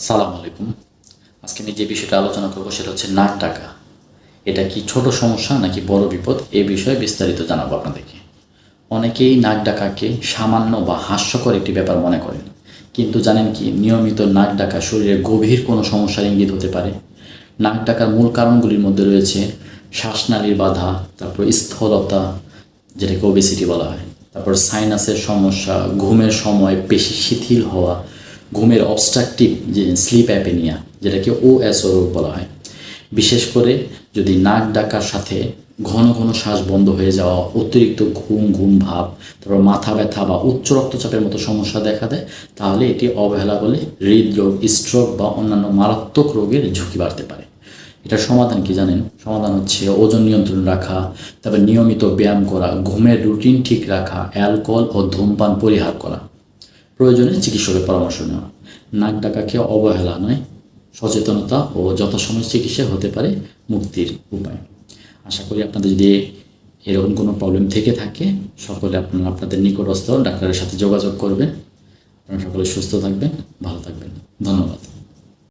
আসসালামু আলাইকুম। আজকে আমি যে বিষয়টা আলোচনা করব সেটা হচ্ছে নাক ডাকা। এটা কি ছোট সমস্যা নাকি বড় বিপদ? এ বিষয়ে বিস্তারিত জানাব আপনাদেরকে। অনেকেই নাক ডাকাকে সামান্য বা হাস্যকর একটি ব্যাপার মনে করেন। কিন্তু জানেন কি, নিয়মিত নাক ডাকা শরীরে গভীর কোনো সমস্যার ইঙ্গিত হতে পারে। নাক ডাকার মূল কারণগুলির মধ্যে রয়েছে শ্বাসনালীর বাধা, তারপর স্থলতা, যেটাকে ওবেসিটি বলা হয়, তারপর সাইনাসের সমস্যা, ঘুমের সময়, পেশি শিথিল হওয়া ঘুমের অবস্ট্রাকটিভ যে স্লিপ অ্যাপেনিয়া যেটাকে ওএসও রোগ বলা হয়, বিশেষ করে যদি নাক ডাকার সাথে ঘন ঘন শ্বাস বন্ধ হয়ে যাওয়া, অতিরিক্ত ঘুম ঘুম ভাব, তারপর মাথা ব্যথা বা উচ্চ রক্তচাপের মতো সমস্যা দেখা দেয়, তাহলে এটি অবহেলা বলে হৃদরোগ স্ট্রোক বা অন্যান্য মারাত্মক রোগের ঝুঁকি বাড়তে পারে। এটার সমাধান কি জানেন? সমাধান হচ্ছে ওজন নিয়ন্ত্রণ রাখা, তারপর নিয়মিত ব্যায়াম করা, ঘুমের রুটিন ঠিক রাখা অ্যালকোহল ও ধূমপান পরিহার করা। প্রয়োজনে চিকিৎসকের পরামর্শ নেওয়া। নাক ডাকাকে অবহেলা নয়, সচেতনতা ও যথাসময় চিকিৎসা হতে পারে মুক্তির উপায়। আশা করি আপনাদের যদি এরকম কোনো প্রবলেম থেকে থাকে, সকলে আপনারা আপনাদের নিকটস্থ ডাক্তারের সাথে যোগাযোগ করবেন। আপনারা সকলে সুস্থ থাকবেন, ভালো থাকবেন। ধন্যবাদ।